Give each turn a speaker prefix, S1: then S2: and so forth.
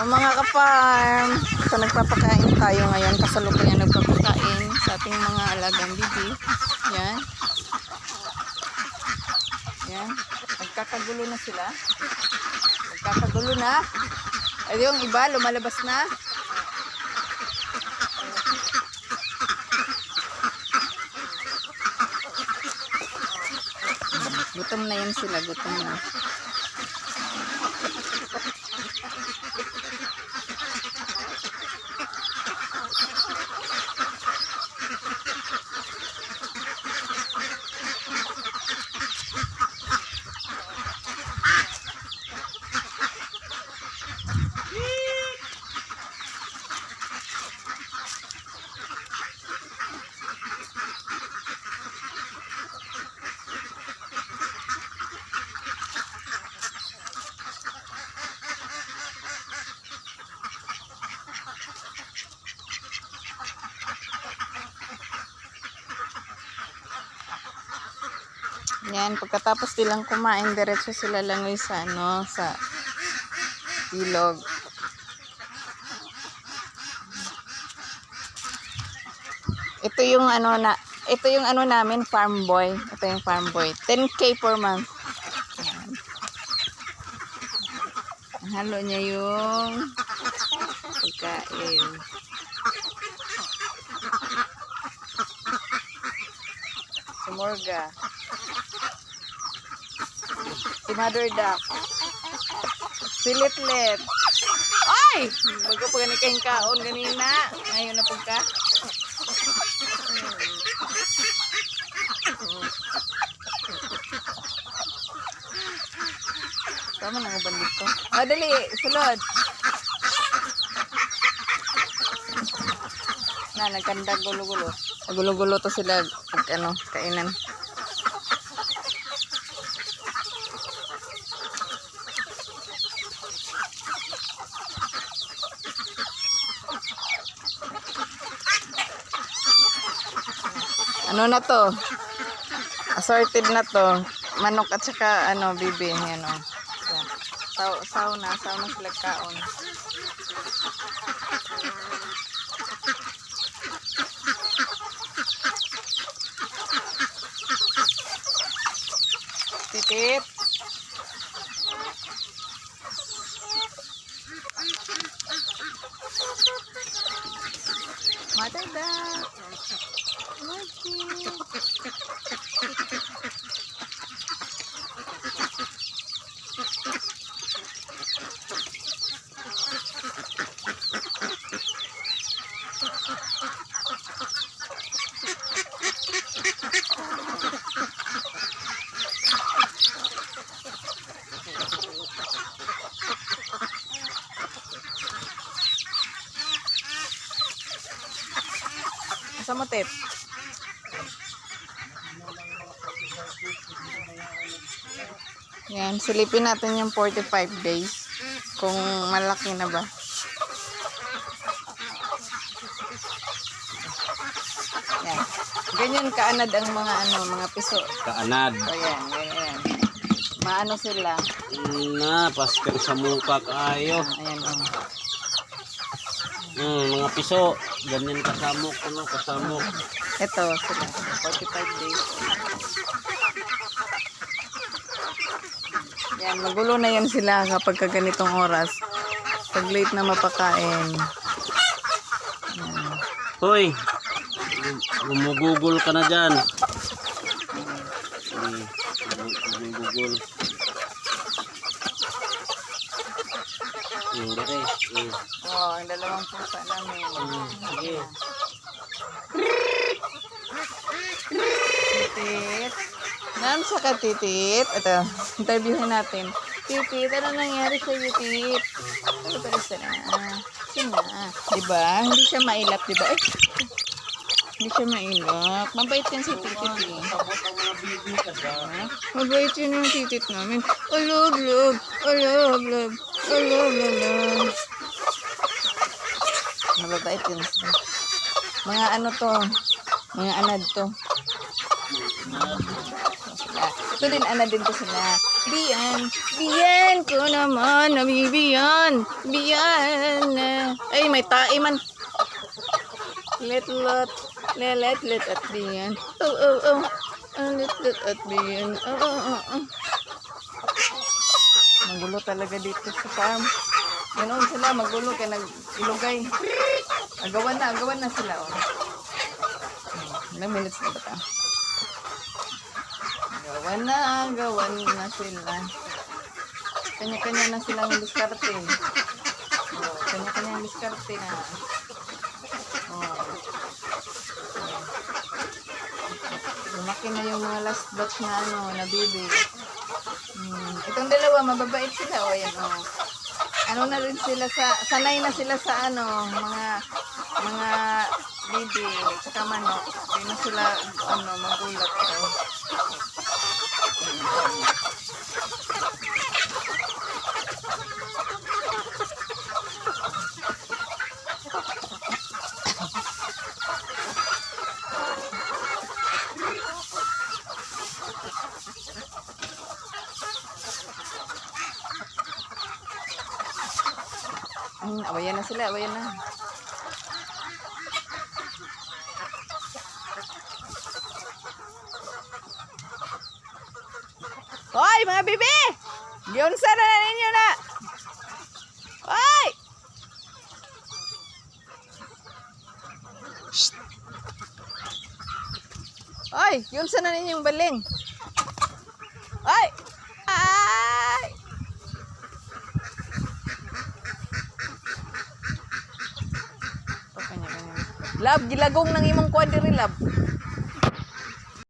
S1: So, mga ka-farm, so nagpapakain tayo ngayon. Kasalukuyan nagpapakain sa ating mga alagang bibi. Yan. Yan. Nagkakagulo na sila. Nagkakagulo na. Ay, yung iba, lumalabas na. Gutom na yun sila, gutom na. Yan, pagkatapos nilang kumain, diretso sila langoy sa ano, sa ilog. Ito yung ano na, ito yung ano namin, farm boy. Ito yung farm boy. 10k per month. Yan. Halo niya yung pagkain. Si Morga. Si Mother Duck. Si Litlit. Ay! Bago pa gani kayong kaon ganina. Ngayon na pagka. Tama na nga bandit ko. Ah. Sulod. Na, nagkandag gulo-gulo. Gulo-gulo to sila ano, kainan. Ano na to? Assorted na to. Manok at saka ano, bibi. Yan o. Yan. Saw, saw na. Saw na sila kaon. Titip. Mother duck. Mochi. Asa Yan, silipin natin yung 45 days. Kung malaki na ba. Yan. Ganyan kaanad ang mga ano, mga piso.
S2: Kaanad.
S1: O yan, ganyan. Maano sila.
S2: Na, paskar sa mukha kaayo.
S1: Ayan, oh.
S2: Hmm, mga piso. Ganyan kasamok, ano, kasamok.
S1: Ito sila. 45 days. Yan, magulo na yan sila kapag ka ganitong oras. Pag late na mapakain.
S2: Hoy, gumugugol ka na dyan. Gumugugol. Dali. Hmm,
S1: Oh, ang dalawang pusa namin.
S2: sige.
S1: Titit. Nan sa ka, Titit? Ito, interviewin natin. Titit, ano nangyari sa iyo, Tit? Ito pa isa na. Sina. Diba? Hindi siya mailap, diba? Ay, hindi siya mailap. Mabait yan si Titit eh. Mabait yun yung titit namin. Love, love. I love, love, love. Mababait yun. Mga ano to. Mga anad to. Sila. Ito din din to sila. Biyan, biyan ko naman, nabibiyan, biyan. na. Ay, may tae man. Let, let, let, let, let at biyan. Oh, oh, oh. Ah, Let, let at biyan. Oh, oh, oh, oh. Magulo talaga dito sa farm. Ganoon sila, magulo kaya nag-ilugay. Agawan na, agawan na sila. Oh. Ilang minutes na ba ito? Gawan na, gawan na sila. Kanya-kanya na silang diskarte. Oh, kanya-kanya ang diskarte na. Oh. Lumaki na yung mga last batch na ano, na baby. Hmm. Itong dalawa, mababait sila. O, yan, oh. Ano na rin sila sa, sanay na sila sa ano, mga, mga baby, saka manok. Hindi na sila, ano, magulat. Oh. Hmm, awayan na sila, awayan na. Hoy, mga bibi! Giyonsa na ninyo na! Hoy! Shh! Hoy, giyonsa na ninyo yung baling? Hoy! Ay! Lab, gilagong ng imong kuwan diri, lab.